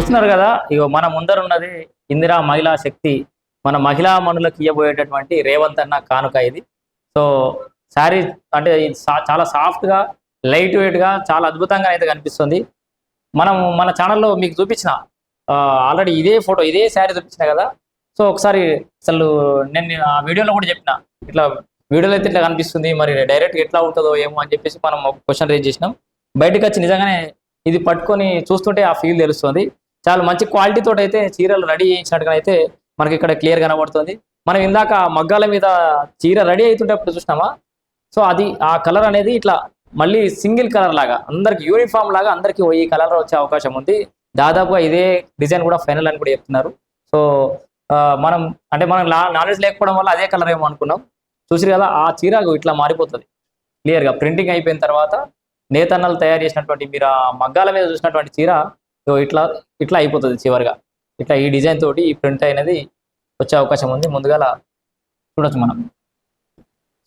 చూస్తున్నారు కదా ఇగో మన ముందర ఉన్నది ఇందిరా మహిళా శక్తి. మన మహిళా మనులకు ఇవ్వబోయేటటువంటి రేవంత్ అన్న కానుక ఇది. సో శారీ అంటే చాలా సాఫ్ట్గా లైట్ వెయిట్గా చాలా అద్భుతంగా అయితే కనిపిస్తుంది. మనం మన ఛానల్లో మీకు చూపించిన ఆల్రెడీ ఇదే ఫోటో ఇదే శారీ చూపించిన కదా. సో ఒకసారి అసలు నేను ఆ వీడియోలో కూడా చెప్పిన ఇట్లా వీడియోలో అయితే ఇట్లా కనిపిస్తుంది మరి డైరెక్ట్ ఎట్లా ఉంటుందో ఏమో అని చెప్పేసి మనం ఒక క్వశ్చన్ రేజ్ చేసినాం. బయటకు వచ్చి నిజంగానే ఇది పట్టుకొని చూస్తుంటే ఆ ఫీల్ తెలుస్తుంది. చాలా మంచి క్వాలిటీ అయితే చీరలు రెడీ చేయించినట్టుగా అయితే మనకి ఇక్కడ క్లియర్ కనబడుతుంది. మనం ఇందాక మగ్గాల మీద చీర రెడీ అవుతుంటే చూసినామా? సో అది ఆ కలర్ అనేది ఇట్లా మళ్ళీ సింగిల్ కలర్ లాగా అందరికి యూనిఫామ్ లాగా అందరికి ఈ కలర్ వచ్చే అవకాశం ఉంది. దాదాపుగా ఇదే డిజైన్ కూడా ఫైనల్ అని కూడా చెప్తున్నారు. సో మనం అంటే మనం నాలెడ్జ్ లేకపోవడం వల్ల అదే కలర్ ఏమో అనుకున్నాం. చూసిరు కదా ఆ చీర ఇట్లా మారిపోతుంది. క్లియర్గా ప్రింటింగ్ అయిపోయిన తర్వాత నేతన్నలు తయారు చేసినటువంటి మీరు ఆ మగ్గాల మీద చూసినటువంటి చీర సో ఇట్లా ఇట్లా అయిపోతుంది చివరిగా. ఇట్లా ఈ డిజైన్ తోటి ఈ ప్రింట్ అనేది వచ్చే అవకాశం ఉంది. ముందుగా చూడొచ్చు మనం.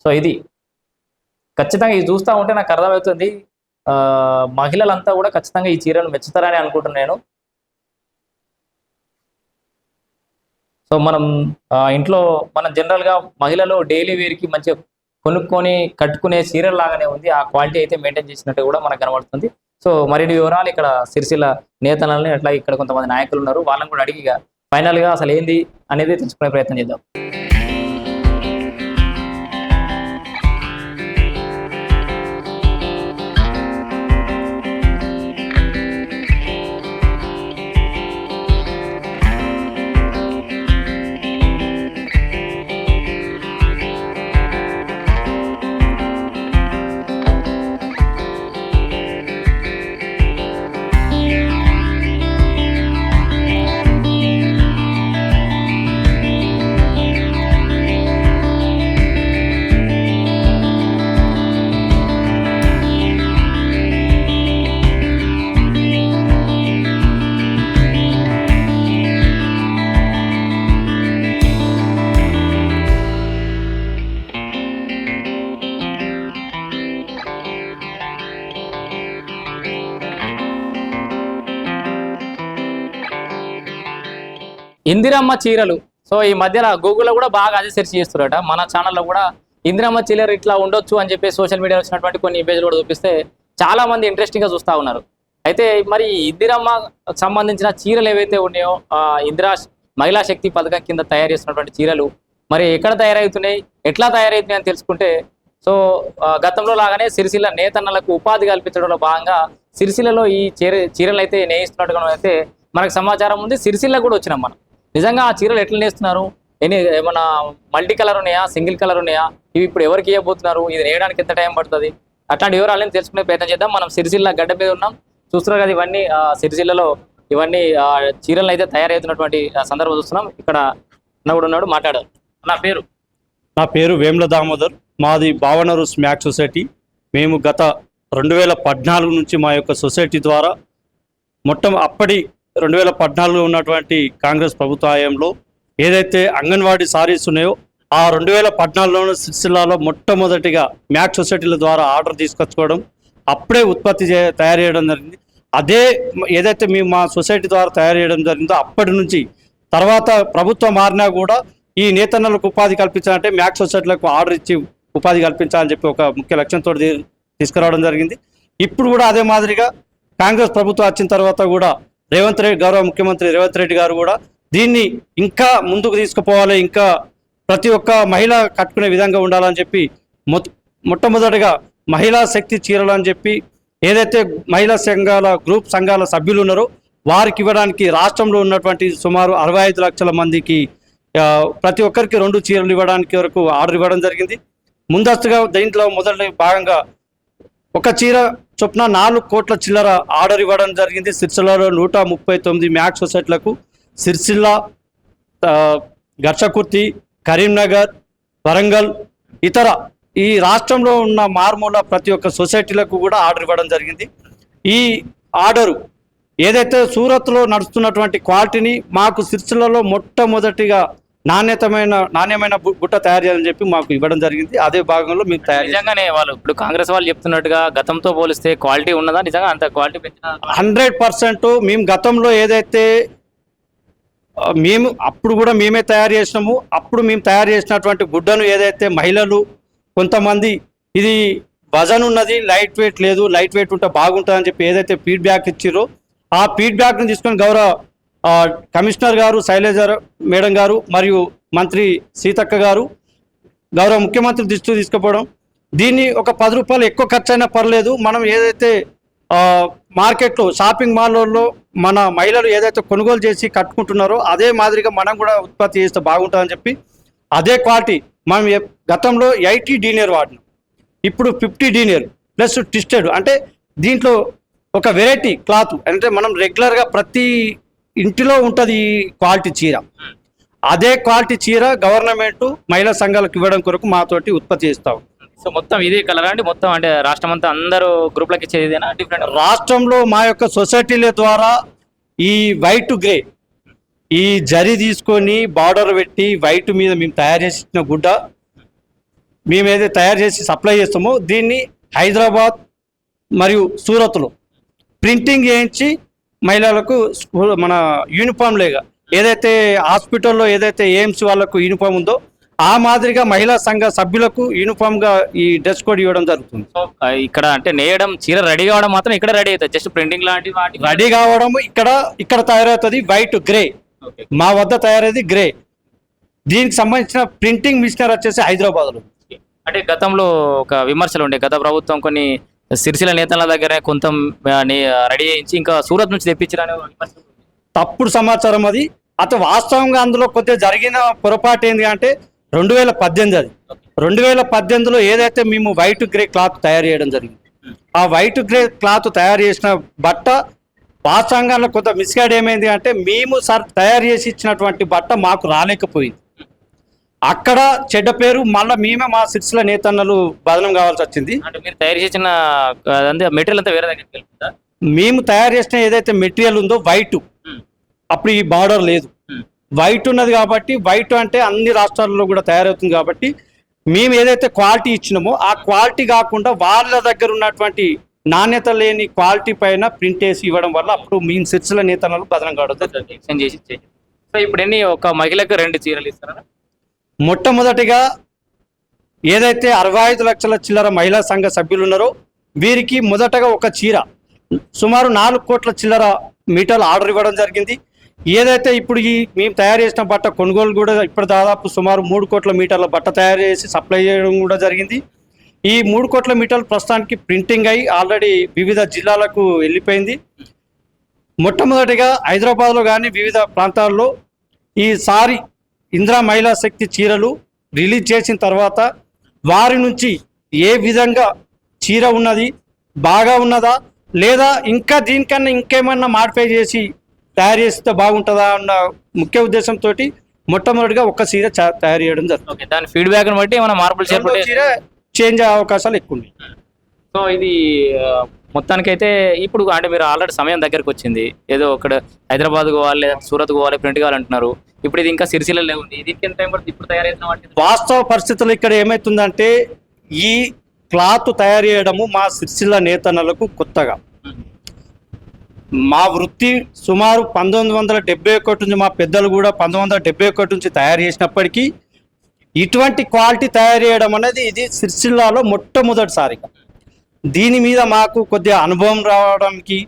సో ఇది ఖచ్చితంగా ఇది చూస్తూ ఉంటే నాకు అర్థమవుతుంది. ఆ, మహిళలంతా కూడా ఖచ్చితంగా ఈ చీరను మెచ్చుతారని అనుకుంటున్నాను సో మనం ఇంట్లో మనం జనరల్గా మహిళలు డైలీ వేర్కి మంచిగా కొనుక్కొని కట్టుకునే చీరల లాగానే ఉంది. ఆ క్వాలిటీ అయితే మెయింటైన్ చేసినట్టు కూడా మనకు కనబడుతుంది. సో మరిన్ని వివరాలు ఇక్కడ సిరిసిల్ల నేతలని అట్లా ఇక్కడ కొంతమంది నాయకులు ఉన్నారు. వాళ్ళని కూడా అడిగి ఫైనల్గా అసలు ఏంది అనేది తెలుసుకునే ప్రయత్నం చేద్దాం. ఇందిరమ్మ చీరలు. సో ఈ మధ్యన గూగుల్లో కూడా బాగా అదే సెర్చ్ చేస్తున్నారట. మన ఛానల్లో కూడా ఇందిరమ్మ చీరలు ఇట్లా ఉండొచ్చు అని చెప్పి సోషల్ మీడియా వచ్చినటువంటి కొన్ని ఇమేజ్లు కూడా చూపిస్తే చాలా మంది ఇంట్రెస్టింగ్గా ఉన్నారు. అయితే మరి ఇందిరమ్మ సంబంధించిన చీరలు ఏవైతే ఉన్నాయో ఇందిరా మహిళా శక్తి పథకం కింద తయారు చేసినటువంటి చీరలు మరి ఎక్కడ తయారవుతున్నాయి ఎట్లా తయారవుతున్నాయి అని తెలుసుకుంటే సో గతంలో లాగానే సిరిసిల్ల నేతన్నలకు ఉపాధి కల్పించడంలో భాగంగా సిరిసిల్లలో ఈ చీర చీరలు అయితే నేయిస్తున్నట్టుగా అయితే మనకు సమాచారం ఉంది. సిరిసిల్ల కూడా వచ్చినాం మనం. నిజంగా ఆ చీరలు ఎట్లా నేస్తున్నారు? ఎన్ని ఏమన్నా మల్టీ కలర్ ఉన్నాయా? సింగిల్ కలర్ ఉన్నాయా? ఇవి ఇప్పుడు ఎవరికి ఇవ్వబోతున్నారు? ఇది నేయడానికి ఎంత టైం పడుతుంది? అట్లాంటి వివరాలని తెలుసుకునే ప్రయత్నం చేద్దాం. మనం సిరిసిల్ల గడ్డ మీద ఉన్నాం. చూస్తున్నారు కదా ఇవన్నీ ఆ, సిరిసిల్లలో ఇవన్నీ చీరలను చీరలు అయితే తయారవుతున్నటువంటి సందర్భం చూస్తున్నాం. ఇక్కడ అన్న కూడా ఉన్నాడు మాట్లాడారు నా పేరు? నా పేరు వేముల దామోదర్. మాది భావనరు స్మాక్ సొసైటీ. మేము గత రెండు వేల పద్నాలుగు నుంచి మా యొక్క సొసైటీ ద్వారా మొత్తం అప్పటి రెండు వేల పద్నాలుగులో ఉన్నటువంటి కాంగ్రెస్ ప్రభుత్వ హయాంలో ఏదైతే అంగన్వాడీ సారీస్ ఉన్నాయో ఆ రెండు వేల పద్నాలుగులో సిరిసిల్లాలో మొట్టమొదటిగా మ్యాక్ సొసైటీల ద్వారా ఆర్డర్ తీసుకొచ్చుకోవడం అప్పుడే ఉత్పత్తి చే తయారు చేయడం జరిగింది. అదే ఏదైతే మేము మా సొసైటీ ద్వారా తయారు చేయడం జరిగిందో అప్పటి నుంచి తర్వాత ప్రభుత్వం మారినా కూడా ఈ నేతన్నలకు ఉపాధి కల్పించాలంటే మ్యాక్ సొసైటీలకు ఆర్డర్ ఇచ్చి ఉపాధి కల్పించాలని చెప్పి ఒక ముఖ్య లక్ష్యంతో తీసుకురావడం జరిగింది. ఇప్పుడు కూడా అదే మాదిరిగా కాంగ్రెస్ ప్రభుత్వం వచ్చిన తర్వాత కూడా రేవంత్ రెడ్డి గౌరవ ముఖ్యమంత్రి రేవంత్ రెడ్డి గారు కూడా దీన్ని ఇంకా ముందుకు తీసుకుపోవాలి ఇంకా ప్రతి ఒక్క మహిళ కట్టుకునే విధంగా ఉండాలని చెప్పి మొట్టమొదటిగా మహిళా శక్తి చీరలు అని చెప్పి ఏదైతే మహిళా సంఘాల గ్రూప్ సంఘాల సభ్యులు ఉన్నారో వారికి ఇవ్వడానికి రాష్ట్రంలో ఉన్నటువంటి సుమారు అరవై ఐదు లక్షల మందికి ప్రతి ఒక్కరికి రెండు చీరలు ఇవ్వడానికి వరకు ఆర్డర్ ఇవ్వడం జరిగింది. ముందస్తుగా దీంట్లో మొదటి భాగంగా ఒక చీర చొప్పున నాలుగు కోట్ల చిల్లర ఆర్డర్ ఇవ్వడం జరిగింది. సిరిసిల్లలో నూట ముప్పై తొమ్మిది మ్యాక్ సొసైటీలకు సిరిసిల్ల ఆ, గర్షకుర్తి కరీంనగర్ వరంగల్ ఇతర ఈ రాష్ట్రంలో ఉన్న మార్మూల ప్రతి ఒక్క సొసైటీలకు కూడా ఆర్డర్ ఇవ్వడం జరిగింది. ఈ ఆర్డరు ఏదైతే సూరత్లో నడుస్తున్నటువంటి క్వాలిటీని మాకు సిరిసిల్లలో మొట్టమొదటిగా నాణ్యతమైన నాణ్యమైన బుట్ట తయారు చేయాలని చెప్పి మాకు ఇవ్వడం జరిగింది. అదే భాగంలో మేము తయారు నిజంగానే వాళ్ళు ఇప్పుడు కాంగ్రెస్ వాళ్ళు చెప్తున్నట్టుగా గతంతో పోలిస్తే క్వాలిటీ ఉన్నదా? నిజంగా అంత క్వాలిటీ హండ్రెడ్ పర్సెంట్ మేము గతంలో ఏదైతే మేము అప్పుడు కూడా మేమే తయారు చేసినాము. అప్పుడు మేము తయారు చేసినటువంటి గుడ్డను ఏదైతే మహిళలు కొంతమంది ఇది వజన్ ఉన్నది లైట్ వెయిట్ లేదు లైట్ వెయిట్ ఉంటే బాగుంటుంది అని చెప్పి ఏదైతే ఫీడ్బ్యాక్ ఇచ్చారో ఆ ఫీడ్బ్యాక్ని తీసుకొని గౌరవ కమిషనర్ గారు శైలజ మేడం గారు మరియు మంత్రి సీతక్క గారు గౌరవ ముఖ్యమంత్రి దృష్టికి తీసుకుపోవడం. దీన్ని ఒక పది రూపాయలు ఎక్కువ ఖర్చు అయినా పర్లేదు. మనం ఏదైతే మార్కెట్లో షాపింగ్ మాల్లో మన మహిళలు ఏదైతే కొనుగోలు చేసి కట్టుకుంటున్నారో అదే మాదిరిగా మనం కూడా ఉత్పత్తి చేస్తే బాగుంటుందని చెప్పి అదే క్వాలిటీ మనం గతంలో ఎయిటీ డీనియర్ వాడినాం. ఇప్పుడు ఫిఫ్టీ డీనియర్ ప్లస్ ట్విస్టెడ్. అంటే దీంట్లో ఒక వెరైటీ క్లాత్. అంటే మనం రెగ్యులర్గా ప్రతి ఇంటిలో ఉంటుంది ఈ క్వాలిటీ చీర. అదే క్వాలిటీ చీర గవర్నమెంట్ మహిళా సంఘాలకు ఇవ్వడం కొరకు మాతోటి ఉత్పత్తి చేస్తాం సో మొత్తం ఇదే కలర్ అండి? మొత్తం అంటే రాష్ట్రం అంతా అందరూ గ్రూప్లకి ఇచ్చేది ఇదేనా? డిఫరెంట్ రాష్ట్రంలో మా యొక్క సొసైటీల ద్వారా ఈ వైట్ గ్రే ఈ జరి తీసుకొని బార్డర్ పెట్టి వైట్ మీద మేము తయారు చేసిన గుడ్డ మేము ఏదైతే తయారు చేసి సప్లై చేస్తామో దీన్ని హైదరాబాద్ మరియు సూరత్లో ప్రింటింగ్ చేయించి మహిళలకు మన యూనిఫామ్ లేగా ఏదైతే హాస్పిటల్లో ఏదైతే ఎయిమ్స్ వాళ్ళకు యూనిఫామ్ ఉందో ఆ మాదిరిగా మహిళా సంఘ సభ్యులకు యూనిఫామ్గా ఈ డ్రెస్ కోడ్ ఇవ్వడం జరుగుతుంది. ఇక్కడ అంటే నేయడం చీర రెడీ కావడం మాత్రం ఇక్కడ రెడీ అవుతుంది. జస్ట్ ప్రింటింగ్ లాంటి రెడీ కావడం ఇక్కడ ఇక్కడ తయారవుతుంది వైట్ గ్రే. మా వద్ద తయారైంది గ్రే. దీనికి సంబంధించిన ప్రింటింగ్ మిషనర్ వచ్చేసి హైదరాబాద్లో. అంటే గతంలో ఒక విమర్శలు ఉండే గత ప్రభుత్వం కొన్ని సిరిసిల నేతల దగ్గర కొంత రెడీ చేయించి ఇంకా సూరత్ నుంచి తెప్పించారనే తప్పుడు సమాచారం అది. అత వాస్తవంగా అందులో కొద్దిగా జరిగిన పొరపాటు ఏంటి అంటే రెండు వేల పద్దెనిమిది అది. రెండు వేల పద్దెనిమిదిలో ఏదైతే మేము వైట్ గ్రే క్లాత్ తయారు చేయడం జరిగింది. ఆ వైట్ గ్రే క్లాత్ తయారు చేసిన బట్ట వాస్తవంగా కొంత మిస్గైడ్ ఏమైంది అంటే మేము సార్ తయారు చేసి ఇచ్చినటువంటి బట్ట మాకు రాలేకపోయింది. అక్కడ చెడ్డ పేరు మళ్ళీ మేమే మా సిక్స్ల నేతన్నలు బదనం కావాల్సి వచ్చింది. అంటే మీరు తయారు చేసిన మెటీరియల్ అంతా వేరే దగ్గరికి మేము తయారు చేసిన ఏదైతే మెటీరియల్ ఉందో వైట్. అప్పుడు ఈ బార్డర్ లేదు. వైట్ ఉన్నది కాబట్టి వైట్ అంటే అన్ని రాష్ట్రాల్లో కూడా తయారవుతుంది కాబట్టి మేము ఏదైతే క్వాలిటీ ఇచ్చినామో ఆ క్వాలిటీ కాకుండా వాళ్ళ దగ్గర ఉన్నటువంటి నాణ్యత లేని క్వాలిటీ పైన ప్రింట్ వేసి ఇవ్వడం వల్ల అప్పుడు మేము సిరిసిల నేతలు బదనం కావడం ఇప్పుడు ఎన్ని ఒక మహిళకు రెండు చీరలు ఇస్తారా? మొట్టమొదటిగా ఏదైతే అరవై ఐదు లక్షల చిల్లర మహిళా సంఘ సభ్యులు ఉన్నారో వీరికి మొదటగా ఒక చీర సుమారు నాలుగు కోట్ల చిల్లర మీటర్లు ఆర్డర్ ఇవ్వడం జరిగింది. ఏదైతే ఇప్పుడు ఈ మేము తయారు చేసిన బట్ట కొనుగోలు కూడా ఇప్పుడు దాదాపు సుమారు మూడు కోట్ల మీటర్ల బట్ట తయారు చేసి సప్లై చేయడం కూడా జరిగింది. ఈ మూడు కోట్ల మీటర్లు ప్రస్తుతానికి ప్రింటింగ్ అయి ఆల్రెడీ వివిధ జిల్లాలకు వెళ్ళిపోయింది. మొట్టమొదటిగా హైదరాబాద్లో కానీ వివిధ ప్రాంతాల్లో ఈసారి ఇందిరా మహిళా శక్తి చీరలు రిలీజ్ చేసిన తర్వాత వారి నుంచి ఏ విధంగా చీర ఉన్నది బాగా ఉన్నదా లేదా ఇంకా దీనికన్నా ఇంకేమన్నా మాడిఫై చేసి తయారు చేస్తే బాగుంటుందా అన్న ముఖ్య ఉద్దేశంతో మొట్టమొదటిగా ఒక చీర తయారు చేయడం జరుగుతుంది. ఓకే దాని ఫీడ్బ్యాక్ బట్టి ఏమైనా మార్పులు చీర చేంజ్ అయ్యే అవకాశాలు ఎక్కువ ఉన్నాయి. సో ఇది మొత్తానికైతే ఇప్పుడు అంటే మీరు ఆల్రెడీ సమయం దగ్గరకు వచ్చింది. ఏదో ఒకటి హైదరాబాద్ పోవాలి లేదా సూరత్ పోవాలి ప్రింట్ కావాలంటున్నారు. ఇప్పుడు ఇది ఇంకా సిరిసిల్లలో ఉంది. ఇది ఎంత టైం పడుతుంది? ఇప్పుడు తయారైన వాస్తవ పరిస్థితులు ఇక్కడ ఏమవుతుందంటే ఈ క్లాత్ తయారు చేయడము మా సిరిసిల్ల నేతన్నలకు కొత్తగా. మా వృత్తి సుమారు పంతొమ్మిది వందల డెబ్బై ఒకటి నుంచి మా పెద్దలు కూడా పంతొమ్మిది వందల డెబ్బై ఒకటి నుంచి తయారు చేసినప్పటికీ ఇటువంటి క్వాలిటీ తయారు చేయడం అనేది ఇది సిరిసిల్లాలో మొట్టమొదటిసారిగా దీని మీద మాకు కొద్దిగా అనుభవం రావడానికి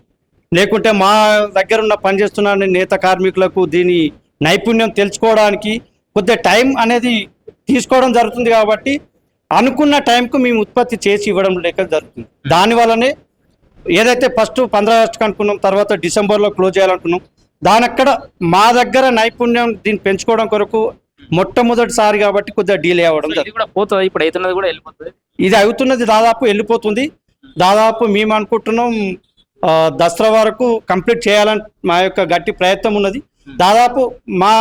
లేకుంటే మా దగ్గర ఉన్న పనిచేస్తున్న నేత కార్మికులకు దీని నైపుణ్యం తెలుసుకోవడానికి కొద్దిగా టైం అనేది తీసుకోవడం జరుగుతుంది కాబట్టి అనుకున్న టైంకు మేము ఉత్పత్తి చేసి ఇవ్వడం లేక జరుగుతుంది. దానివల్లనే ఏదైతే ఫస్ట్ పంద్రా ఆగస్టుకు అనుకున్నాం తర్వాత డిసెంబర్లో క్లోజ్ చేయాలనుకున్నాం దాని అక్కడ మా దగ్గర నైపుణ్యం దీన్ని పెంచుకోవడం కొరకు మొట్టమొదటిసారి కాబట్టి కొద్దిగా డీలే అవ్వడం పోతుంది? ఇప్పుడు అవుతున్నది కూడా వెళ్ళిపోతుంది. ఇది అవుతున్నది దాదాపు వెళ్ళిపోతుంది. దాదాపు మేము అనుకుంటున్నాం దసరా వరకు కంప్లీట్ చేయాలని మా యొక్క గట్టి ప్రయత్నం ఉన్నది. దాదాపు మా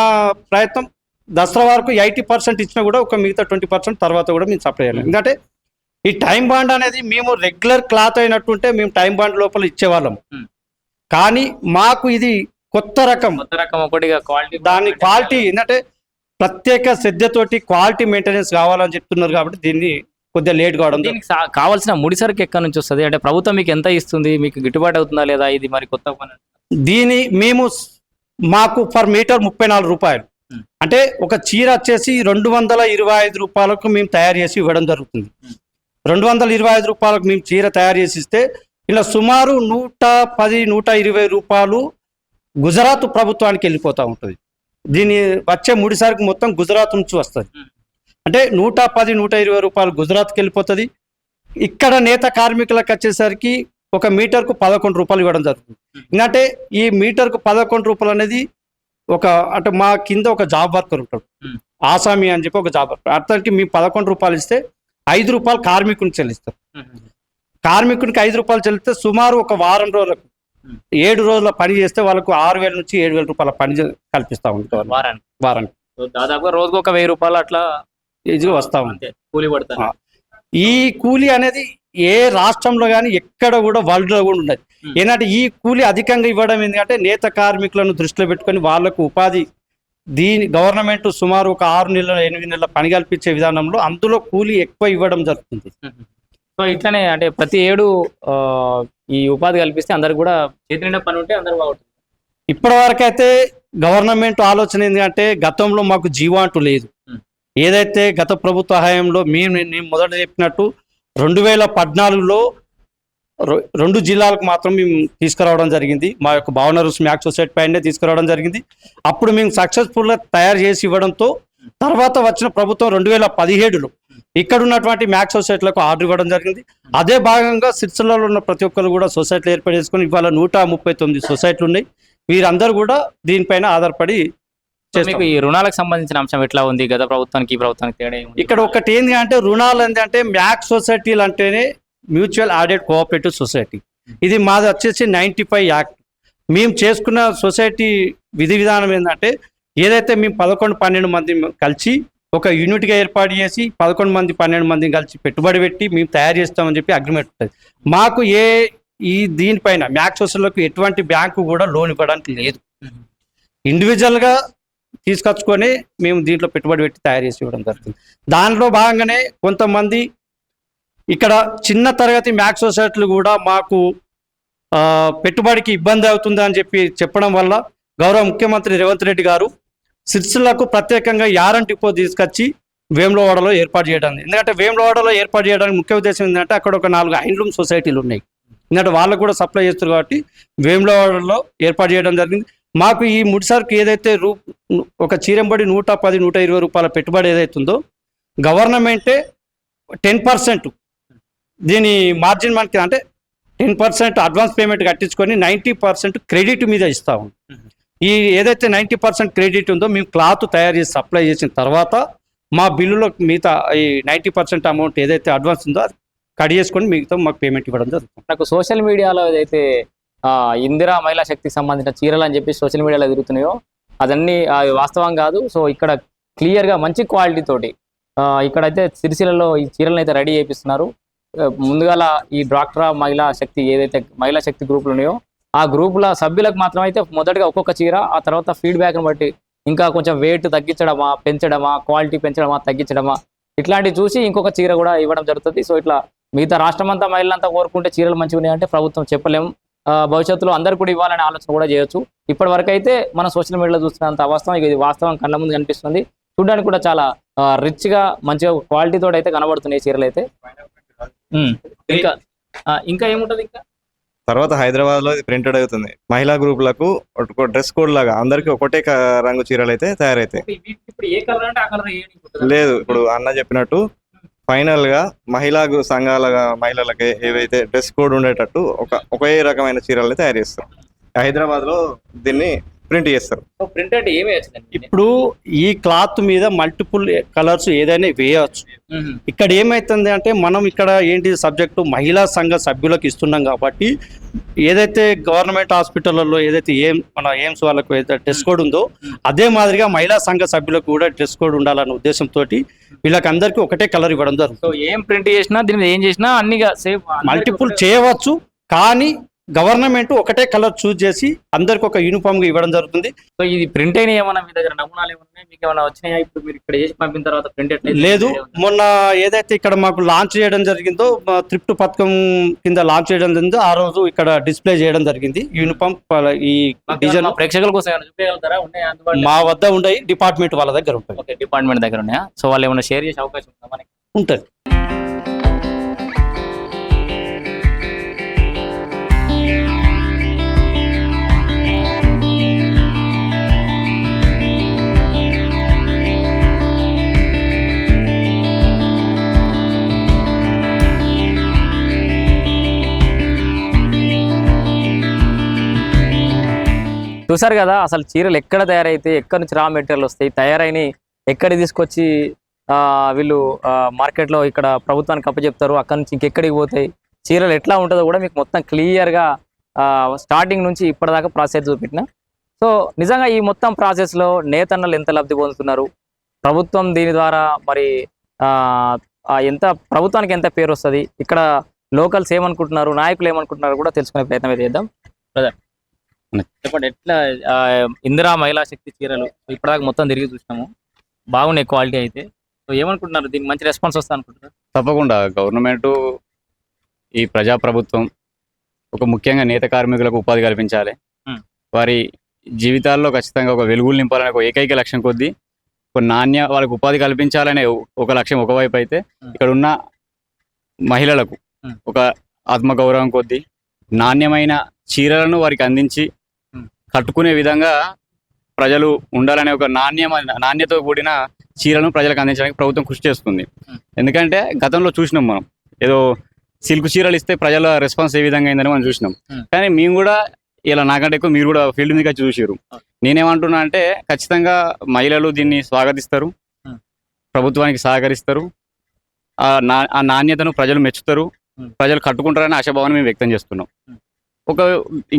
ప్రయత్నం దసరా వరకు ఎయిటీ పర్సెంట్ ఇచ్చినా కూడా ఒక మిగతా ట్వంటీ పర్సెంట్ తర్వాత కూడా మేము సప్లై చేయాలి ఎందుకంటే ఈ టైం బాండ్ అనేది మేము రెగ్యులర్ క్లాత్ అయినట్టుంటే మేము టైం బాండ్ లోపల ఇచ్చేవాళ్ళం. కానీ మాకు ఇది కొత్త రకం. కొత్త రకం ఒకటిగా క్వాలిటీ దాని క్వాలిటీ ఏంటంటే ప్రత్యేక శ్రద్ధతోటి క్వాలిటీ మెయింటెనెన్స్ కావాలని చెప్తున్నారు కాబట్టి దీన్ని కొద్దిగా లేట్ కావడం దీనికి కావాల్సిన ముడి సరుకు ఎక్కడి నుంచి వస్తుంది? అంటే ప్రభుత్వం మీకు ఎంత ఇస్తుంది? మీకు గిట్టుబాటు అవుతుందా లేదా? ఇది మరి కొత్త పని. దీని మేము మాకు పర్ మీటర్ ముప్పై నాలుగు రూపాయలు. అంటే ఒక చీర వచ్చేసి రెండు వందల ఇరవై ఐదు రూపాయలకు మేము తయారు చేసి ఇవ్వడం జరుగుతుంది. రెండు వందల ఇరవై ఐదు రూపాయలకు మేము చీర తయారు చేసి ఇస్తే ఇలా సుమారు నూట పది నూట ఇరవై రూపాయలు గుజరాత్ ప్రభుత్వానికి వెళ్ళిపోతూ ఉంటుంది దీని వచ్చే ముడిసరికి మొత్తం గుజరాత్ నుంచి వస్తుంది. అంటే నూట పది నూట ఇరవై రూపాయలు గుజరాత్కి వెళ్ళిపోతుంది ఇక్కడ నేత కార్మికులకు వచ్చేసరికి ఒక మీటర్కు పదకొండు రూపాయలు ఇవ్వడం జరుగుతుంది. ఎందుకంటే ఈ మీటర్కు పదకొండు రూపాయలు అనేది ఒక అంటే మా కింద ఒక జాబ్ వర్కర్ ఉంటాడు. ఆసామి అని చెప్పి ఒక జాబ్ వర్కర్. అతనికి మీ పదకొండు రూపాయలు ఇస్తే ఐదు రూపాయలు కార్మికునికి చెల్లిస్తారు కార్మికునికి ఐదు రూపాయలు చెల్లిస్తే సుమారు ఒక వారం రోజులకు. ఏడు రోజుల పని చేస్తే వాళ్ళకు ఆరు వేల నుంచి ఏడు వేల రూపాయల పని కల్పిస్తా ఉంటారు. వారానికి. వారానికి. సో దాదాపుగా రోజుకు ఒక వెయ్యి రూపాయలు అట్లా ఇది వస్తా ఉంది. కూలి పడతాను ఆ. ఈ కూలీ అనేది ఏ రాష్ట్రంలో కానీ ఎక్కడ కూడా వరల్డ్లో కూడా ఉండదు. ఏంటంటే ఈ కూలీ అధికంగా ఇవ్వడం ఎందుకంటే నేత కార్మికులను దృష్టిలో పెట్టుకొని వాళ్ళకు ఉపాధి దీని గవర్నమెంట్ సుమారు ఒక ఆరు నెలల ఎనిమిది నెలల పని కల్పించే విధానంలో అందులో కూలీ ఎక్కువ ఇవ్వడం జరుగుతుంది. సో ఇట్లానే అంటే ప్రతి ఏడు ఈ ఉపాధి కల్పిస్తే అందరికి కూడా చేతి నిండా పని ఉంటే అందరు బాగుంటుంది. ఇప్పటి వరకు అయితే గవర్నమెంట్ ఆలోచన ఏంటంటే గతంలో మాకు జీవో అంటూ లేదు. ఏదైతే గత ప్రభుత్వ హయాంలో మేము నేను మొదట చెప్పినట్టు రెండు వేల పద్నాలుగులో రెండు జిల్లాలకు మాత్రం మేము తీసుకురావడం జరిగింది. మా యొక్క భావనరు స్మాక్ సొసైటీ పైనే తీసుకురావడం జరిగింది. అప్పుడు మేము సక్సెస్ఫుల్గా తయారు చేసి ఇవ్వడంతో తర్వాత వచ్చిన ప్రభుత్వం రెండు వేల పదిహేడులో ఇక్కడ ఉన్నటువంటి మ్యాక్ సొసైటీలకు ఆర్డర్ ఇవ్వడం జరిగింది. అదే భాగంగా సిరిసిల్లలో ఉన్న ప్రతి ఒక్కరు కూడా సొసైటీలు ఏర్పాటు చేసుకుని ఇవాళ నూట ముప్పై తొమ్మిది సొసైటీలు ఉన్నాయి. వీరందరూ కూడా దీనిపైన ఆధారపడి మీకు ఈ రుణాలకు సంబంధించిన అంశం ఎట్లా ఉంది? గత ప్రభుత్వానికి ఈ ప్రభుత్వానికి తేడా? ఇక్కడ ఒకటి ఏంటి అంటే రుణాలు ఏంటంటే మ్యాక్ సొసైటీలు అంటేనే మ్యూచువల్ ఆడెడ్ కోఆపరేటివ్ సొసైటీ. ఇది మాది వచ్చేసి నైంటీ ఫైవ్ యాక్ట్. మేము చేసుకున్న సొసైటీ విధి విధానం ఏంటంటే ఏదైతే మేము పదకొండు పన్నెండు మంది కలిసి ఒక యూనిట్గా ఏర్పాటు చేసి పదకొండు మంది పన్నెండు మందిని కలిసి పెట్టుబడి పెట్టి మేము తయారు చేస్తామని చెప్పి అగ్రిమెంట్ ఉంటుంది. మాకు ఏ ఈ దీనిపైన మ్యాక్ సొసైటీలకు ఎటువంటి బ్యాంకు కూడా లోన్ ఇవ్వడానికి లేదు. ఇండివిజువల్గా తీసుకొచ్చుకొని మేము దీంట్లో పెట్టుబడి పెట్టి తయారు చేసి ఇవ్వడం జరుగుతుంది. దానిలో భాగంగానే కొంతమంది ఇక్కడ చిన్న తరగతి మ్యాక్స్ సొసైటీలు కూడా మాకు పెట్టుబడికి ఇబ్బంది అవుతుంది అని చెప్పి చెప్పడం వల్ల గౌరవ ముఖ్యమంత్రి రేవంత్ రెడ్డి గారు సిరిసిల్లకు ప్రత్యేకంగా యారంటి డిపో తీసుకొచ్చి వేములవాడలో ఏర్పాటు చేయడానికి ఎందుకంటే వేములవాడలో ఏర్పాటు చేయడానికి ముఖ్య ఉద్దేశం ఏంటంటే అక్కడ ఒక నాలుగు హ్యాండ్లూమ్ సొసైటీలు ఉన్నాయి. ఎందుకంటే వాళ్ళకు కూడా సప్లై చేస్తారు కాబట్టి వేములవాడలో ఏర్పాటు చేయడం జరిగింది. మాకు ఈ ముడిసరుకు ఏదైతే రూ ఒక చీరంబడి నూట పది నూట ఇరవై రూపాయల పెట్టుబడి ఏదైతుందో గవర్నమెంటే టెన్ పర్సెంట్ దీని మార్జిన్ మనకి అంటే టెన్ పర్సెంట్ అడ్వాన్స్ పేమెంట్ కట్టించుకొని నైంటీ పర్సెంట్ క్రెడిట్ మీద ఇస్తాము ఈ ఏదైతే నైంటీ పర్సెంట్ క్రెడిట్ ఉందో మేము క్లాత్ తయారు చేసి సప్లై చేసిన తర్వాత మా బిల్లులో మిగతా ఈ నైంటీ పర్సెంట్ అమౌంట్ ఏదైతే అడ్వాన్స్ ఉందో అది కట్ చేసుకొని మిగతా మాకు పేమెంట్ ఇవ్వడం జరుగుతుంది. నాకు సోషల్ మీడియాలో ఏదైతే ఇందిరా మహిళా శక్తికి సంబంధించిన చీరలు అని చెప్పి సోషల్ మీడియాలో తిరుగుతున్నాయో అదన్నీ వాస్తవం కాదు. సో ఇక్కడ క్లియర్గా మంచి క్వాలిటీ తోటి ఇక్కడైతే సిరిసిలలో ఈ చీరలను అయితే రెడీ చేపిస్తున్నారు. ముందుగాల ఈ డ్వాక్టరా మహిళా శక్తి ఏదైతే మహిళా శక్తి గ్రూపులు ఉన్నాయో ఆ గ్రూపుల సభ్యులకు మాత్రం అయితే మొదటగా ఒక్కొక్క చీర ఆ తర్వాత ఫీడ్బ్యాక్ని బట్టి ఇంకా కొంచెం వెయిట్ తగ్గించడమా పెంచడమా క్వాలిటీ పెంచడమా తగ్గించడమా ఇట్లాంటివి చూసి ఇంకొక చీర కూడా ఇవ్వడం జరుగుతుంది. సో ఇట్లా మిగతా రాష్ట్రం అంతా మహిళలంతా కోరుకుంటే చీరలు మంచిగా ఉన్నాయంటే ప్రభుత్వం చెప్పలేం. భవిష్యత్తులో అందరు కూడా ఇవ్వాలనే ఆలోచన కూడా చేయొచ్చు. ఇప్పటి వరకు అయితే మనం సోషల్ మీడియాలో చూస్తున్నంత వాస్తవం ఇది వాస్తవం కళ్ళ ముందు కనిపిస్తుంది. చూడడానికి కూడా చాలా రిచ్గా మంచిగా క్వాలిటీ తోటి అయితే కనబడుతున్నాయి చీరలు అయితే. ఇంకా ఇంకా ఏముంటది ఇంకా? తర్వాత హైదరాబాద్లో ఇది ప్రింటెడ్ అవుతుంది. మహిళా గ్రూపులకు ఒక డ్రెస్ కోడ్ లాగా అందరికి ఒకటే రంగు చీరలు అయితే తయారైతాయి. ఇప్పుడు ఏ కలర్ అంటే ఆ కలర్ లేదు ఇప్పుడు అన్న చెప్పినట్టు ఫైనల్గా మహిళా సంఘాల మహిళలకి ఏవైతే డ్రెస్ కోడ్ ఉండేటట్టు ఒక ఒకే రకమైన చీరలు తయారు చేస్తారు. హైదరాబాద్లో దీన్ని ప్రింట్ చేస్తారు. ప్రింటెడ్ ఏమి వేయచ్చు ఇప్పుడు ఈ క్లాత్ మీద మల్టిపుల్ కలర్స్ ఏదైనా వేయవచ్చు. ఇక్కడ ఏమైతుంది అంటే మనం ఇక్కడ ఏంటి సబ్జెక్టు మహిళా సంఘ సభ్యులకు ఇస్తున్నాం కాబట్టి ఏదైతే గవర్నమెంట్ హాస్పిటల్లో ఏదైతే ఏం మన ఎయిమ్స్ వాళ్ళకు ఏదైతే డ్రెస్ కోడ్ ఉందో అదే మాదిరిగా మహిళా సంఘ సభ్యులకు కూడా డ్రెస్ కోడ్ ఉండాలన్న ఉద్దేశంతో వీళ్ళకి అందరికీ ఒకటే కలర్ ఇవ్వడం జరుగుతుంది. సో ఏం ప్రింట్ చేసినా దీని ఏం చేసినా అన్ని మల్టిపుల్ చేయవచ్చు కానీ గవర్నమెంట్ ఒకటే కలర్ చూస్ చేసి అందరికి ఒక యూనిఫామ్గా ఇవ్వడం జరుగుతుంది. సో ఇది ప్రింట్ అయిన ఏమన్నా మీ దగ్గర నమూనాలు ఏమన్నా? మీకు ఏమైనా వచ్చినాయా? ఇప్పుడు మీరు ఇక్కడ చేసి పంపిన తర్వాత ప్రింట్ లేదు మొన్న ఏదైతే ఇక్కడ మాకు లాంచ్ చేయడం జరిగిందో త్రిప్ట్ పథకం కింద లాంచ్ చేయడం జరిగిందో ఆ రోజు ఇక్కడ డిస్ప్లే చేయడం జరిగింది. యూనిఫామ్ ఈ డిజైన్ ప్రేక్షకుల కోసం ఏమైనా చూపించగలుగుతారా? ఉన్నాయి మా వద్ద ఉండే డిపార్ట్మెంట్ వాళ్ళ దగ్గర ఉంటాయి. డిపార్ట్మెంట్ దగ్గర ఉన్నాయా? సో వాళ్ళు ఏమైనా షేర్ చేసే అవకాశం ఉందా మనకి? ఉంటుంది చూసారు కదా అసలు చీరలు ఎక్కడ తయారైతే ఎక్కడి నుంచి రా మెటీరియల్ వస్తాయి తయారైన ఎక్కడికి తీసుకొచ్చి వీళ్ళు మార్కెట్లో ఇక్కడ ప్రభుత్వానికి అప్పచెప్తారు అక్కడి నుంచి ఇంకెక్కడికి పోతాయి చీరలు ఎట్లా ఉంటుందో కూడా మీకు మొత్తం క్లియర్గా స్టార్టింగ్ నుంచి ఇప్పటిదాకా ప్రాసెస్ చూపెట్టిన. సో నిజంగా ఈ మొత్తం ప్రాసెస్లో నేతన్నలు ఎంత లబ్ధి పొందుతున్నారు? ప్రభుత్వం దీని ద్వారా మరి ఎంత ప్రభుత్వానికి ఎంత పేరు వస్తుంది? ఇక్కడ లోకల్స్ ఏమనుకుంటున్నారు? నాయకులు ఏమనుకుంటున్నారు? కూడా తెలుసుకునే ప్రయత్నం అయితే చేద్దాం. బ్రదర్ చెప్పండి ఎట్లా ఇందిరా మహిళా శక్తి చీరలు? ఇప్పటిదాకా మొత్తం తిరిగి చూసినాము. బాగున్నాయి క్వాలిటీ అయితే. సో ఏమనుకుంటున్నారు? దీనికి మంచి రెస్పాన్స్ వస్తా అనుకుంటున్నారు? తప్పకుండా. గవర్నమెంట్ ఈ ప్రజాప్రభుత్వం ఒక ముఖ్యంగా నేత కార్మికులకు ఉపాధి కల్పించాలి. వారి జీవితాల్లో ఖచ్చితంగా ఒక వెలుగులు నింపాలనే ఒక ఏకైక లక్ష్యం కొద్దీ ఒక నాణ్య వాళ్ళకి ఉపాధి కల్పించాలనే ఒక లక్ష్యం ఒకవైపు అయితే. ఇక్కడ ఉన్న మహిళలకు. ఒక ఆత్మగౌరవం కొద్దీ నాణ్యమైన చీరలను వారికి అందించి Hmm. కట్టుకునే విధంగా ప్రజలు ఉండాలనే ఒక నాణ్యమైన నాణ్యతో కూడిన చీరలను ప్రజలకు అందించడానికి ప్రభుత్వం కృషి చేస్తుంది Hmm. ఎందుకంటే గతంలో చూసినాం మనం ఏదో సిల్క్ చీరలు ఇస్తే ప్రజల రెస్పాన్స్ ఏ విధంగా అయిందని మనం చూసినాం Hmm. కానీ మేము కూడా ఇలా నాకంటే ఎక్కువ మీరు కూడా ఫీల్డ్ మీద చూసారు Okay. నేనేమంటున్నా అంటే ఖచ్చితంగా మహిళలు దీన్ని స్వాగతిస్తారు Hmm. ప్రభుత్వానికి సహకరిస్తారు ఆ నా ఆ నాణ్యతను ప్రజలు మెచ్చుతారు Hmm. ప్రజలు కట్టుకుంటారని ఆశాభావాన్ని మేము వ్యక్తం చేస్తున్నాం Hmm. ఒక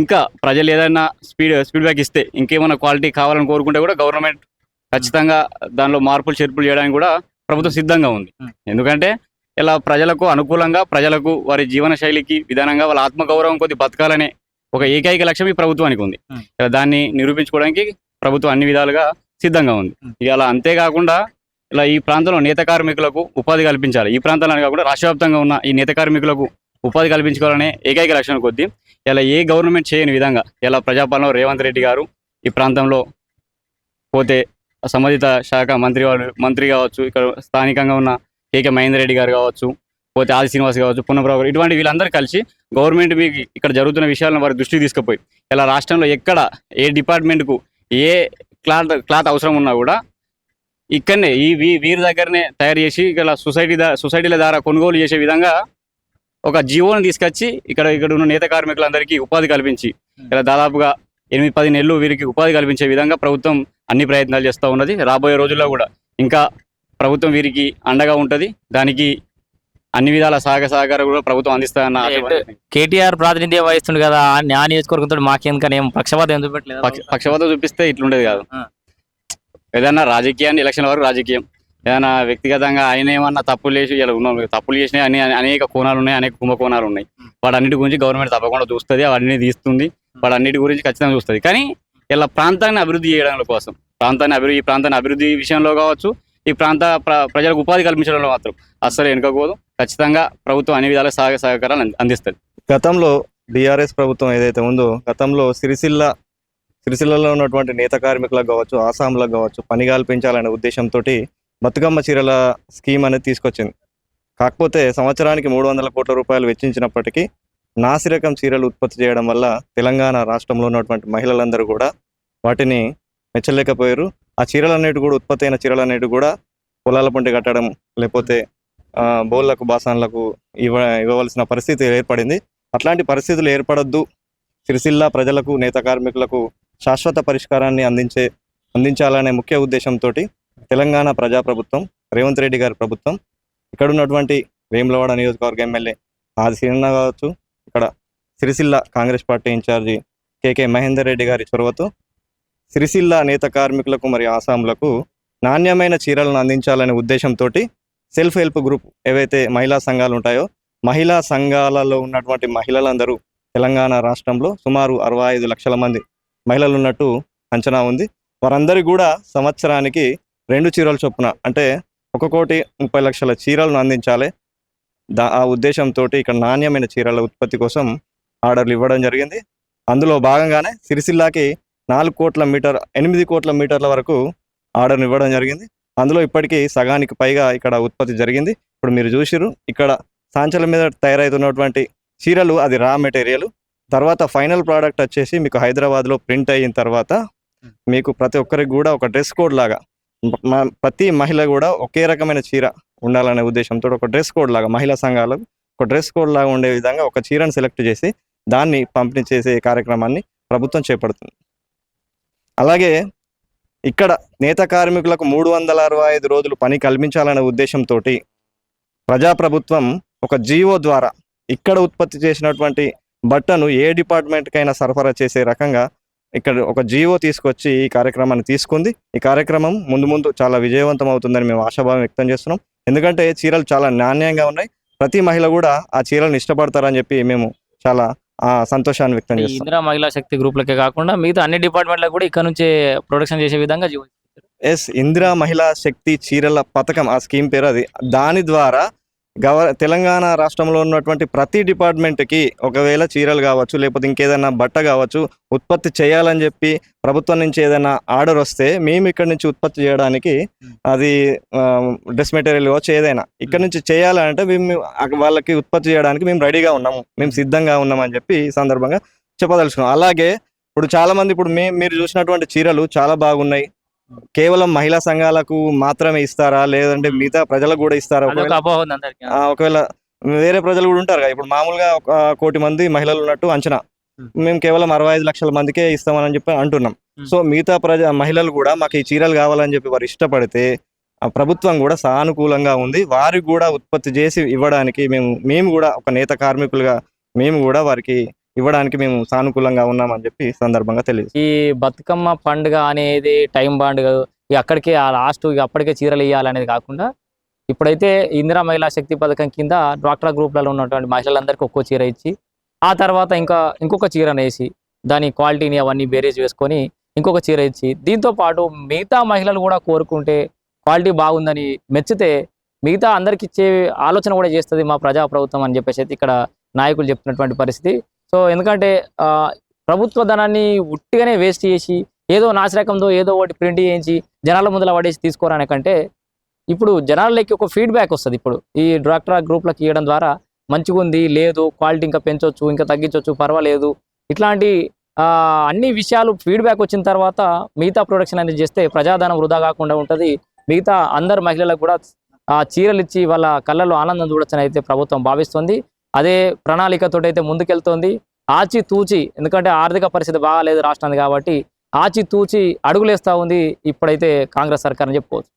ఇంకా ప్రజలు ఏదైనా స్పీడ్ స్పీడ్ బ్యాక్ ఇస్తే ఇంకేమైనా క్వాలిటీ కావాలని కోరుకుంటే కూడా గవర్నమెంట్ ఖచ్చితంగా దానిలో మార్పులు చేర్పులు చేయడానికి కూడా ప్రభుత్వం సిద్ధంగా ఉంది. ఎందుకంటే ఇలా ప్రజలకు అనుకూలంగా ప్రజలకు వారి జీవన శైలికి విధానంగా వాళ్ళ ఆత్మగౌరవం కొద్ది బతకాలనే ఒక ఏకైక లక్ష్యం ఈ ప్రభుత్వానికి ఉంది. ఇలా దాన్ని నిరూపించుకోవడానికి ప్రభుత్వం అన్ని విధాలుగా సిద్ధంగా ఉంది. ఇక అలా అంతేకాకుండా ఇలా ఈ ప్రాంతంలో నేత కార్మికులకు ఉపాధి కల్పించాలి ఈ ప్రాంతంలో కాకుండా రాష్ట్ర వ్యాప్తంగా ఉన్న ఈ నేత కార్మికులకు ఉపాధి కల్పించుకోవాలనే ఏకైక లక్ష్యం కొద్దీ ఇలా ఏ గవర్నమెంట్ చేయని విధంగా ఇలా ప్రజాపాలన రేవంత్ రెడ్డి గారు ఈ ప్రాంతంలో పోతే సంబంధిత శాఖ మంత్రి వాళ్ళు మంత్రి కావచ్చు ఇక్కడ స్థానికంగా ఉన్న కేకే మహేందర్ రెడ్డి గారు కావచ్చు పోతే ఆది శ్రీనివాస్ కావచ్చు పున్నప్రభు గారు, ఇటువంటి వీళ్ళందరూ కలిసి గవర్నమెంట్ మీకు ఇక్కడ జరుగుతున్న విషయాలను వారి దృష్టికి తీసుకుపోయి ఇలా రాష్ట్రంలో ఎక్కడ ఏ డిపార్ట్మెంట్కు ఏ క్లాత్ క్లాత్ అవసరం ఉన్నా కూడా ఇక్కడనే ఈ వీ- వీరి దగ్గరనే తయారు చేసి ఇలా సొసైటీ సొసైటీల ద్వారా కొనుగోలు చేసే విధంగా ఒక జీవోని తీసుకొచ్చి ఇక్కడ ఇక్కడ ఉన్న నేత కార్మికులందరికీ ఉపాధి కల్పించి ఇలా దాదాపుగా ఎనిమిది పది నెలలు వీరికి ఉపాధి కల్పించే విధంగా ప్రభుత్వం అన్ని ప్రయత్నాలు చేస్తూ ఉన్నది. రాబోయే రోజుల్లో కూడా ఇంకా ప్రభుత్వం వీరికి అండగా ఉంటుంది. దానికి అన్ని విధాల సహకార సహకారం కూడా ప్రభుత్వం అందిస్తాయన్న కేటీఆర్ ప్రాతినిధ్యం వహిస్తుండు కదా ఆ నియోజకవర్గంతో మాకేందుకని పక్షపాతం పక్ష- పక్షపాతం చూపిస్తే ఇట్లుండేది కాదు. ఆ. ఏదైనా రాజకీయాన్ని ఎలక్షన్ వరకు రాజకీయం. ఏదైనా వ్యక్తిగతంగా ఆయన ఏమన్నా తప్పులు చేసి ఇలా ఉన్నాం తప్పులు చేసినాయి అనే అనేక కోణాలు ఉన్నాయి అనేక కుంభకోణాలు ఉన్నాయి. వాటన్నిటి గురించి గవర్నమెంట్ తప్పకుండా చూస్తుంది అవన్నీ తీస్తుంది వాటన్నిటి గురించి ఖచ్చితంగా చూస్తుంది. కానీ ఇలా ప్రాంతాన్ని అభివృద్ధి చేయడం కోసం ప్రాంతాన్ని అభివృద్ధి ఈ ప్రాంతాన్ని అభివృద్ధి విషయంలో కావచ్చు ఈ ప్రాంత ప్ర- ప్రజలకు ఉపాధి కల్పించడంలో మాత్రం అస్సలు వెనుకపోదు ఖచ్చితంగా ప్రభుత్వం అన్ని విధాల సహాయ సహకారాలు అంది- అందిస్తుంది. గతంలో బీఆర్ఎస్ ప్రభుత్వం ఏదైతే ఉందో గతంలో సిరిసిల్ల సిరిసిల్లలో ఉన్నటువంటి నేత కార్మికులకు కావచ్చు ఆసాంలకు కావచ్చు పని కల్పించాలనే ఉద్దేశంతో బతుకమ్మ చీరల స్కీమ్ అనేది తీసుకొచ్చింది. కాకపోతే సంవత్సరానికి మూడు వందల కోట్ల రూపాయలు వెచ్చించినప్పటికీ నాసిరకం చీరలు ఉత్పత్తి చేయడం వల్ల తెలంగాణ రాష్ట్రంలో ఉన్నటువంటి మహిళలందరూ కూడా వాటిని మెచ్చలేకపోయారు. ఆ చీరలన్నిటి కూడా ఉత్పత్తి అయిన చీరలన్నిటి కూడా పొలాల పంట కట్టడం లేకపోతే బోళ్ళకు బాసాన్లకు ఇవ్వ ఇవ్వవలసిన పరిస్థితి ఏర్పడింది. అట్లాంటి పరిస్థితులు ఏర్పడద్దు. సిరిసిల్ల ప్రజలకు నేత కార్మికులకు శాశ్వత పరిష్కారాన్ని అందించే అందించాలనే ముఖ్య ఉద్దేశంతో తెలంగాణ ప్రజాప్రభుత్వం రేవంత్ రెడ్డి గారి ప్రభుత్వం ఇక్కడ ఉన్నటువంటి వేములవాడ నియోజకవర్గ ఎమ్మెల్యే ఆది సిరిన్న కావచ్చు ఇక్కడ Sircilla Congress party incharge KK Mahender Reddy గారి చొరవతో సిరిసిల్ల నేత కార్మికులకు మరియు ఆసాములకు నాణ్యమైన చీరలను అందించాలనే ఉద్దేశంతో సెల్ఫ్ హెల్ప్ గ్రూప్ ఏవైతే మహిళా సంఘాలు ఉంటాయో మహిళా సంఘాలలో ఉన్నటువంటి మహిళలందరూ తెలంగాణ రాష్ట్రంలో సుమారు అరవై ఐదు లక్షల మంది మహిళలు ఉన్నట్టు అంచనా ఉంది. వారందరి కూడా సంవత్సరానికి రెండు చీరల చొప్పున అంటే ఒక కోటి ముప్పై లక్షల చీరలను అందించాలి. దా ఆ ఉద్దేశంతో ఇక్కడ నాణ్యమైన చీరల ఉత్పత్తి కోసం ఆర్డర్లు ఇవ్వడం జరిగింది. అందులో భాగంగానే సిరిసిల్లాకి నాలుగు కోట్ల మీటర్ ఎనిమిది కోట్ల మీటర్ల వరకు ఆర్డర్ని ఇవ్వడం జరిగింది. అందులో ఇప్పటికీ సగానికి పైగా ఇక్కడ ఉత్పత్తి జరిగింది. ఇప్పుడు మీరు చూసిరు ఇక్కడ సాంచల మీద తయారవుతున్నటువంటి చీరలు అది రా మెటీరియల్. తర్వాత ఫైనల్ ప్రోడక్ట్ వచ్చేసి మీకు హైదరాబాద్లో ప్రింట్ అయిన తర్వాత మీకు ప్రతి ఒక్కరికి కూడా ఒక డ్రెస్ కోడ్ లాగా ప్రతి మహిళ కూడా ఒకే రకమైన చీర ఉండాలనే ఉద్దేశంతో ఒక డ్రెస్ కోడ్ లాగా మహిళా సంఘాలకు ఒక డ్రెస్ కోడ్ లాగా ఉండే విధంగా ఒక చీరను సెలెక్ట్ చేసి దాన్ని పంపిణీ చేసే కార్యక్రమాన్ని ప్రభుత్వం చేపడుతుంది. అలాగే ఇక్కడ నేత కార్మికులకు మూడు వందల అరవై ఐదు రోజులు పని కల్పించాలనే ఉద్దేశంతో ప్రజాప్రభుత్వం ఒక జీవో ద్వారా ఇక్కడ ఉత్పత్తి చేసినటువంటి బట్టను ఏ డిపార్ట్మెంట్కైనా సరఫరా చేసే రకంగా ఇక్కడ ఒక జీవో తీసుకొచ్చి ఈ కార్యక్రమాన్ని తీసుకుంది. ఈ కార్యక్రమం ముందు ముందు చాలా విజయవంతం అవుతుందని మేము ఆశాభావం వ్యక్తం చేస్తున్నాం. ఎందుకంటే చీరలు చాలా నాణ్యంగా ఉన్నాయి. ప్రతి మహిళ కూడా ఆ చీరలను ఇష్టపడతారని చెప్పి మేము చాలా ఆ, సంతోషాన్ని వ్యక్తం ఈ చేస్తున్నాం. ఇందిరా మహిళా శక్తి గ్రూప్లకే కాకుండా మిగతా అన్ని డిపార్ట్మెంట్లకు కూడా ఇక్కడ నుంచే ప్రొడక్షన్ చేసే విధంగా జీవో ఎస్ ఇందిరా మహిళా శక్తి చీరల పథకం ఆ స్కీమ్ పేరు అది. దాని ద్వారా గవ తెలంగాణ రాష్ట్రంలో ఉన్నటువంటి ప్రతి డిపార్ట్మెంట్కి ఒకవేళ చీరలు కావచ్చు లేకపోతే ఇంకేదైనా బట్ట కావచ్చు ఉత్పత్తి చేయాలని చెప్పి ప్రభుత్వం నుంచి ఏదైనా ఆర్డర్ వస్తే మేము ఇక్కడ నుంచి ఉత్పత్తి చేయడానికి అది డ్రెస్ మెటీరియల్ కావచ్చు ఏదైనా ఇక్కడ నుంచి చేయాలంటే మేము వాళ్ళకి ఉత్పత్తి చేయడానికి మేము రెడీగా ఉన్నాము. మేము సిద్ధంగా ఉన్నామని చెప్పి ఈ సందర్భంగా చెప్పదలుచుకున్నాం. అలాగే ఇప్పుడు చాలామంది ఇప్పుడు మే మీరు చూసినటువంటి చీరలు చాలా బాగున్నాయి. కేవలం మహిళా సంఘాలకు మాత్రమే ఇస్తారా? లేదంటే మిగతా ప్రజలకు కూడా ఇస్తారా? ఒకవేళ- వేరే ప్రజలు కూడా ఉంటారు కదా. ఇప్పుడు మామూలుగా ఒక కోటి మంది మహిళలు ఉన్నట్టు అంచనా. మేము. కేవలం అరవై ఐదు లక్షల మందికే ఇస్తామని చెప్పి అంటున్నాం. సో మిగతా ప్రజ మహిళలు కూడా మాకు ఈ చీరలు కావాలని చెప్పి వారు ఇష్టపడితే ఆ ప్రభుత్వం కూడా సానుకూలంగా ఉంది. వారికి కూడా ఉత్పత్తి చేసి ఇవ్వడానికి మేము మేము కూడా ఒక నేత కార్మికులుగా మేము కూడా వారికి ఇవ్వడానికి మేము సానుకూలంగా ఉన్నామని చెప్పి సందర్భంగా తెలియదు ఈ బతుకమ్మ పండుగ అనేది టైం బాండ్ ఇక అక్కడికే ఆ లాస్ట్ ఇక అప్పటికే చీరలు ఇవ్వాలనేది కాకుండా ఇప్పుడైతే ఇందిరా మహిళా శక్తి పథకం కింద డ్వాక్రా గ్రూప్లలో ఉన్నటువంటి మహిళలందరికీ ఒక్కో చీర ఇచ్చి ఆ తర్వాత ఇంకా ఇంకొక చీరను వేసి దాని క్వాలిటీని అవన్నీ బేరేజ్ వేసుకొని ఇంకొక చీర ఇచ్చి దీంతో పాటు మిగతా మహిళలు కూడా కోరుకుంటే క్వాలిటీ బాగుందని మెచ్చితే మిగతా అందరికి ఇచ్చే ఆలోచన కూడా చేస్తుంది మా ప్రజా ప్రభుత్వం అని చెప్పేసి అయితే ఇక్కడ నాయకులు చెప్తున్నటువంటి పరిస్థితి. సో ఎందుకంటే ప్రభుత్వ ధనాన్ని ఉట్టిగానే వేస్ట్ చేసి ఏదో నాసిరకంతో ఏదో ఒకటి ప్రింట్ చేయించి జనాల ముందర పడేసి తీసుకోరానే కంటే ఇప్పుడు జనాలకి ఒక ఫీడ్బ్యాక్ వస్తుంది ఇప్పుడు. ఈ డాక్టర్ గ్రూప్లకు ఇవ్వడం ద్వారా మంచిగా ఉంది లేదు క్వాలిటీ ఇంకా పెంచవచ్చు ఇంకా తగ్గించవచ్చు పర్వాలేదు. ఇట్లాంటి అన్ని విషయాలు ఫీడ్బ్యాక్ వచ్చిన తర్వాత మిగతా ప్రొడక్షన్ అనేది చేస్తే ప్రజాధనం వృధా కాకుండా ఉంటుంది. మిగతా అందరు మహిళలకు కూడా ఆ చీరలు ఇచ్చి వాళ్ళ కళ్ళలో ఆనందం చూడొచ్చని అయితే ప్రభుత్వం భావిస్తుంది. అదే ప్రణాళికతోటి అయితే ముందుకెళ్తోంది. ఆచి తూచి ఎందుకంటే ఆర్థిక పరిస్థితి బాగాలేదు రాష్ట్రానికి కాబట్టి ఆచి తూచి అడుగులేస్తా ఉంది ఇప్పుడైతే కాంగ్రెస్ సర్కార్ అని చెప్పుకోవచ్చు.